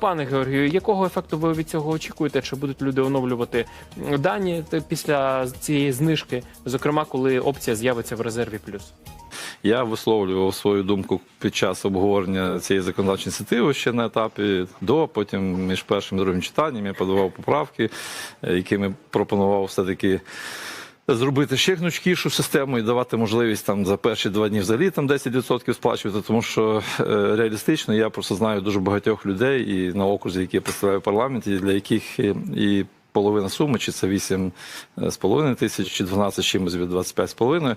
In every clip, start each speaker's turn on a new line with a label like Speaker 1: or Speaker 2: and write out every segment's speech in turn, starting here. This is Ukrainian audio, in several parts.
Speaker 1: Пане Георгію, якого ефекту ви від цього очікуєте? Чи будуть люди оновлювати дані після цієї знижки, зокрема, коли опція з'явиться в резерві плюс?
Speaker 2: Я висловлював свою думку під час обговорення цієї законодавчої ініціативи ще на етапі до, потім між першим і другим читанням я подавав поправки, е, якими пропонував все-таки. Зробити ще гнучкішу систему і давати можливість там за перші два дні взагалі там 10% сплачувати, тому що е, реалістично я просто знаю дуже багатьох людей і на окрузі, які я представляю парламент, парламенті, для яких е, і половина суми, чи це 8,5 тисяч, чи 12 чимось від 25,5,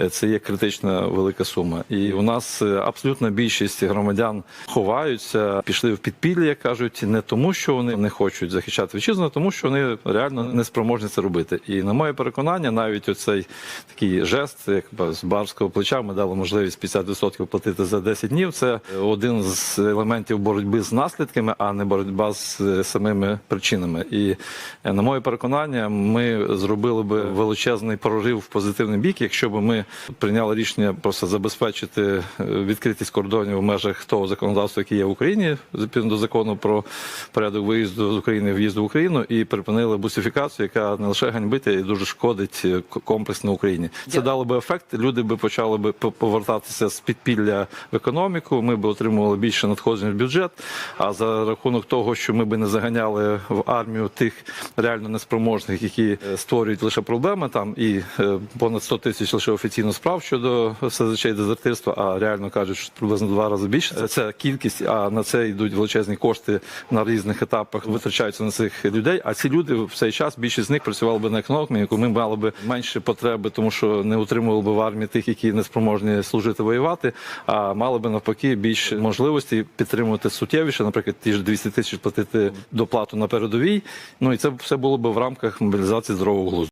Speaker 2: е, це є критична велика сума. І у нас е, абсолютна більшість громадян ховаються, пішли в підпілля, як кажуть, не тому, що вони не хочуть захищати вітчизну, а тому, що вони реально не спроможні це робити. І на моє переконання, навіть оцей такий жест, як з барського плеча, ми дали можливість 50% платити за 10 днів. Це один з елементів боротьби з наслідками, а не боротьба з е, самими причинами. І е, на моє переконання, ми зробили би величезний прорив в позитивний бік, якщо б ми прийняли рішення просто забезпечити е, відкритість кордонів в межах того законодавства, яке є в Україні, відповідно до закону про порядок виїзду з України, в'їзду в Україну, і припинили бусифікацію, яка не лише ганьбить, а й дуже шкодить е, комплексно Україні. Це дало би ефект. Люди би почали би по- повертатися з підпілля в економіку. Ми би отримували більше надходжень в бюджет. А за рахунок того, що ми би не заганяли в армію тих реально неспроможних, які е, створюють лише проблеми там, і е, понад 100 тисяч лише офіційно справ щодо і дезертирства, а реально кажуть, що приблизно два рази більше. Це, кількість, а на це йдуть величезні кошти на різних етапах, витрачаються на цих людей. А ці люди в цей час більшість з них працювали би на економіку, ми мали би менше потреби, тому що не утримували би в армії тих, які не спроможні служити воювати, а мали би навпаки більше можливості підтримувати суттєвіше, наприклад, ті ж 200 тисяч платити доплату на передовій. Ну і це все було б в рамках мобілізації здорового глузду.